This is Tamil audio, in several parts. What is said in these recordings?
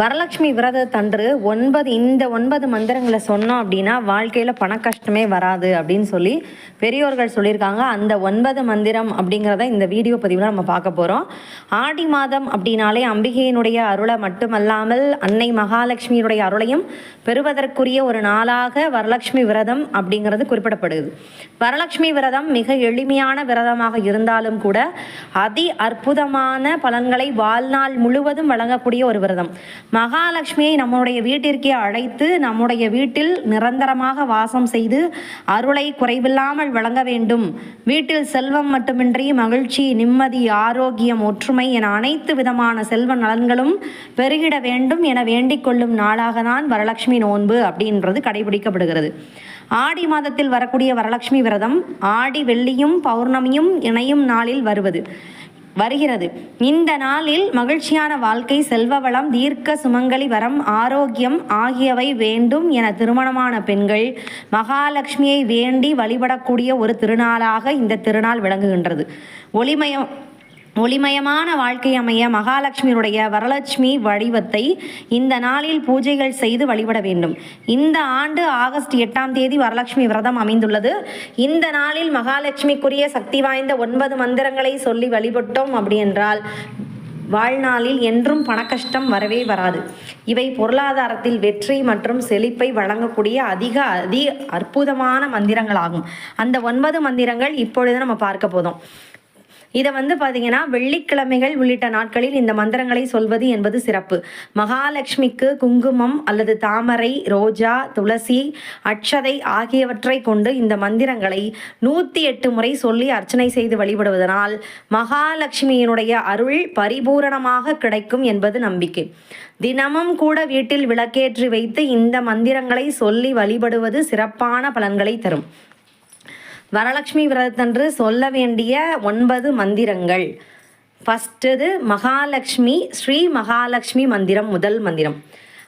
வரலட்சுமி விரதத்தன்று ஒன்பது இந்த ஒன்பது மந்திரங்களை சொன்னோம் அப்படின்னா வாழ்க்கையில் பண கஷ்டமே வராது அப்படின்னு சொல்லி பெரியோர்கள் சொல்லியிருக்காங்க. அந்த ஒன்பது மந்திரம் அப்படிங்கிறத இந்த வீடியோ பதிவில் நம்ம பார்க்க போகிறோம் ஆடி மாதம் அப்படின்னாலே அம்பிகையினுடைய அருளை மட்டுமல்லாமல் அன்னை மகாலட்சுமியினுடைய அருளையும் பெறுவதற்குரிய ஒரு நாளாக வரலட்சுமி விரதம் அப்படிங்கிறது குறிப்பிடப்படுது. வரலட்சுமி விரதம் மிக எளிமையான விரதமாக இருந்தாலும் கூட அதி அற்புதமான பலன்களை வாழ்நாள் முழுவதும் வழங்கக்கூடிய ஒரு விரதம். மகாலட்சுமியை நம்முடைய வீட்டிற்கே அழைத்து நம்முடைய வீட்டில் நிரந்தரமாக வாசம் செய்து அருளை குறைவில்லாமல் வழங்க வேண்டும். வீட்டில் செல்வம் மட்டுமின்றி மகிழ்ச்சி நிம்மதி ஆரோக்கியம் ஒற்றுமை என அனைத்து விதமான செல்வ நலன்களும் பெருகிட வேண்டும் என வேண்டிக் கொள்ளும் நாளாக தான் வரலட்சுமி நோன்பு அப்படின்றது கடைபிடிக்கப்படுகிறது. ஆடி மாதத்தில் வரக்கூடிய வரலட்சுமி விரதம் ஆடி வெள்ளியும் பௌர்ணமியும் இணையும் நாளில் வருவது. வருகிறது. இந்த நாளில் மகிழ்ச்சியான வாழ்க்கை செல்வ வளம் தீர்க்க சுமங்கலி வரம் ஆரோக்கியம் ஆகியவை வேண்டும் என திருமணமான பெண்கள் மகாலட்சுமியை வேண்டி வழிபடக்கூடிய ஒரு திருநாளாக இந்த திருநாள் விளங்குகின்றது. ஒளிமயம் ஒளிமயமான வாழ்க்கை அமைய மகாலட்சுமியுடைய வரலட்சுமி வடிவத்தை இந்த நாளில் பூஜைகள் செய்து வழிபட வேண்டும். இந்த ஆண்டு ஆகஸ்ட் எட்டாம் தேதி வரலட்சுமி விரதம் அமைந்துள்ளது. இந்த நாளில் மகாலட்சுமிக்குரிய சக்தி வாய்ந்த ஒன்பது மந்திரங்களை சொல்லி வழிபட்டோம் அப்படி என்றால் வாழ்நாளில் என்றும் பணக்கஷ்டம் வரவே வராது. இவை பொருளாதாரத்தில் வெற்றி மற்றும் செழிப்பை வழங்கக்கூடிய அதிக அதி அற்புதமான மந்திரங்களாகும். அந்த ஒன்பது மந்திரங்கள் இப்பொழுது நம்ம பார்க்க போதும் இதை வந்து பார்த்தீங்கன்னா வெள்ளிக்கிழமைகள் உள்ளிட்ட நாட்களில் இந்த மந்திரங்களை சொல்வது என்பது சிறப்பு. மகாலட்சுமிக்கு குங்குமம் அல்லது தாமரை ரோஜா துளசி அட்சதை ஆகியவற்றை கொண்டு இந்த மந்திரங்களை நூற்றி எட்டு முறை சொல்லி அர்ச்சனை செய்து வழிபடுவதனால் மகாலட்சுமியினுடைய அருள் பரிபூரணமாக கிடைக்கும் என்பது நம்பிக்கை. தினமும் கூட வீட்டில் விளக்கேற்றி வைத்து இந்த மந்திரங்களை சொல்லி வழிபடுவது சிறப்பான பலன்களை தரும். வரலட்சுமி விரதத்தன்று சொல்ல வேண்டிய ஒன்பது மந்திரங்கள். ஃபஸ்ட்டு மகாலட்சுமி ஸ்ரீ மகாலட்சுமி மந்திரம் முதல் மந்திரம்.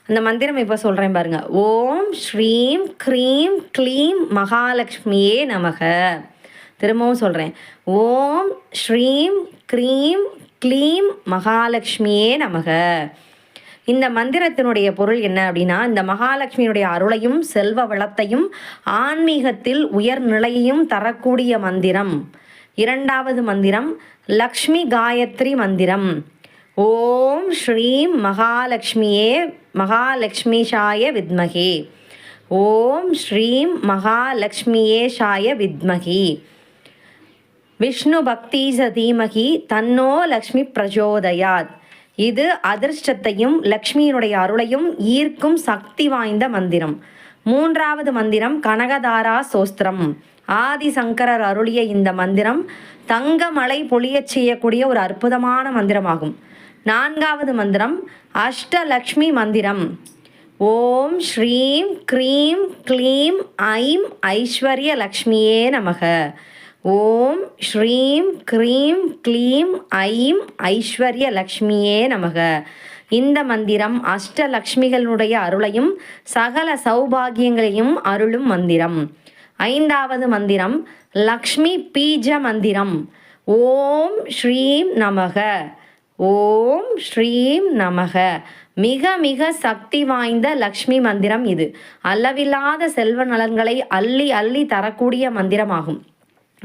அந்த மந்திரம் இப்போ சொல்கிறேன் பாருங்க. ஓம் ஸ்ரீம் க்ரீம் க்ளீம் மகாலட்சுமியே நமக. திரும்பவும் சொல்கிறேன் ஓம் ஸ்ரீம் க்ரீம் க்ளீம் மகாலட்சுமியே நமக. இந்த மந்திரத்தினுடைய பொருள் என்ன அப்படின்னா இந்த மகாலட்சுமியினுடைய அருளையும் செல்வ வளத்தையும் ஆன்மீகத்தில் உயர்நிலையையும் தரக்கூடிய மந்திரம். இரண்டாவது மந்திரம் லக்ஷ்மி காயத்ரி மந்திரம். ஓம் ஸ்ரீம் மகாலட்சுமியே மகாலட்சுமிஷாய வித்மகே. ஓம் ஸ்ரீம் மகாலட்சுமியேஷாய வித்மகி. விஷ்ணு பக்தீச தீமகி தன்னோ லக்ஷ்மி பிரஜோதயாத். இது அதிர்ஷ்டத்தையும் லக்ஷ்மியினுடைய அருளையும் ஈர்க்கும் சக்தி வாய்ந்த மந்திரம். மூன்றாவது மந்திரம் கனகதாரா சோஸ்திரம். ஆதிசங்கரர் அருளிய இந்த மந்திரம் தங்கமலை பொழியச் செய்யக்கூடிய ஒரு அற்புதமான மந்திரமாகும். நான்காவது மந்திரம் அஷ்டலக்ஷ்மி மந்திரம். ஓம் ஸ்ரீம் க்ரீம் க்ளீம் ஐம் ஐஸ்வர்ய லக்ஷ்மியே நமக. ஓம் ஸ்ரீம் க்ரீம் க்ளீம் ஐம் ஐஸ்வர்ய லக்ஷ்மியே நமக. இந்த மந்திரம் அஷ்டலக்ஷ்மிகளுடைய அருளையும் சகல சௌபாகியங்களையும் அருளும் மந்திரம். ஐந்தாவது மந்திரம் லக்ஷ்மி பீஜ மந்திரம். ஓம் ஸ்ரீம் நமக. ஓம் ஸ்ரீம் நமக. மிக மிக சக்தி வாய்ந்த லக்ஷ்மி மந்திரம் இது. அளவில்லாத செல்வ நலன்களை அள்ளி அள்ளி தரக்கூடிய மந்திரமாகும்.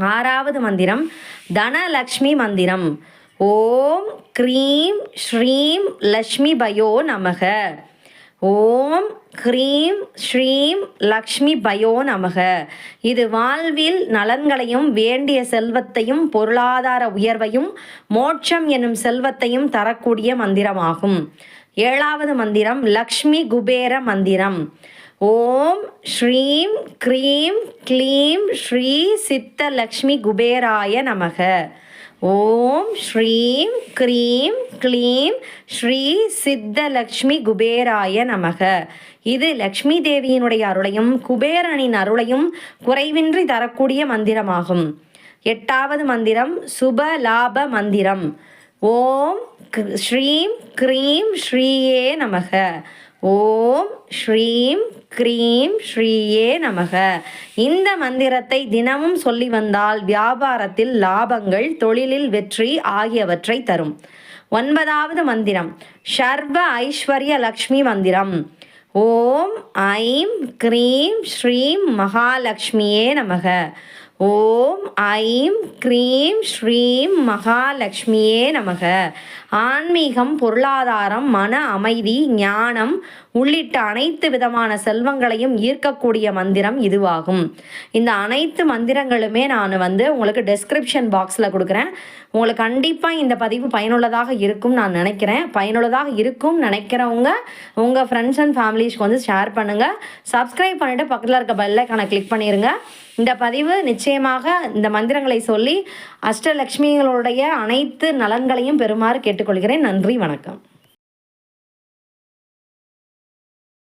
ஆறாவது மந்திரம் தனலக்ஷ்மி மந்திரம். ஓம் க்ரீம் ஸ்ரீம் லக்ஷ்மி பயோ நமக. ஓம் க்ரீம் ஸ்ரீம் லக்ஷ்மி பயோ நமக. இது வாழ்வில் நலன்களையும் வேண்டிய செல்வத்தையும் பொருளாதார உயர்வையும் மோட்சம் எனும் செல்வத்தையும் தரக்கூடிய மந்திரமாகும். ஏழாவது மந்திரம் லக்ஷ்மி குபேர மந்திரம். ஓம் ஸ்ரீம் க்ரீம் க்ளீம் ஸ்ரீ சித்தலக்ஷ்மி குபேராய நமக. ஓம் ஸ்ரீம் க்ரீம் க்ளீம் ஸ்ரீ சித்தலக்ஷ்மி குபேராய நமக. இது லக்ஷ்மி தேவியினுடைய அருளையும் குபேரனின் அருளையும் குறைவின்றி தரக்கூடிய மந்திரமாகும். எட்டாவது மந்திரம் சுப லாப மந்திரம். ஓம் ஸ்ரீம் க்ரீம் ஸ்ரீயே நமக. ஓம் ஸ்ரீம் க்ரீம் ஸ்ரீயே நமக. இந்த மந்திரத்தை தினமும் சொல்லி வந்தால் வியாபாரத்தில் லாபங்கள் தொழிலில் வெற்றி ஆகியவற்றை தரும். ஒன்பதாவது மந்திரம் சர்வ ஐஸ்வர்ய லக்ஷ்மி மந்திரம். ஓம் ஐம் க்ரீம் ஸ்ரீம் மகாலட்சுமியே நமக. ஓம் ஐம் க்ரீம் ஸ்ரீம் மகாலட்சுமியே நமக. ஆன்மீகம் பொருளாதாரம் மன அமைதி ஞானம் உள்ளிட்ட அனைத்து விதமான செல்வங்களையும் ஈர்க்கக்கூடிய மந்திரம் இதுவாகும். இந்த அனைத்து மந்திரங்களுமே நான் வந்து உங்களுக்கு டெஸ்கிரிப்ஷன் பாக்ஸில் கொடுக்குறேன். உங்களுக்கு கண்டிப்பாக இந்த பதிவு பயனுள்ளதாக இருக்கும் நான் நினைக்கிறேன். பயனுள்ளதாக இருக்கும் நினைக்கிறவங்க உங்கள் ஃப்ரெண்ட்ஸ் அண்ட் ஃபேமிலிஸ்க்கு வந்து ஷேர் பண்ணுங்கள் சப்ஸ்கிரைப் பண்ணிவிட்டு பக்கத்தில் இருக்க பெல்லைக்கான கிளிக் பண்ணிடுங்க இந்த பதிவு நிச்சயமாக இந்த மந்திரங்களை சொல்லி அஷ்டலக்ஷ்மிகளுடைய அனைத்து நலன்களையும் பெறுமாறு கேட்டுக்கொள்கிறேன். நன்றி வணக்கம்.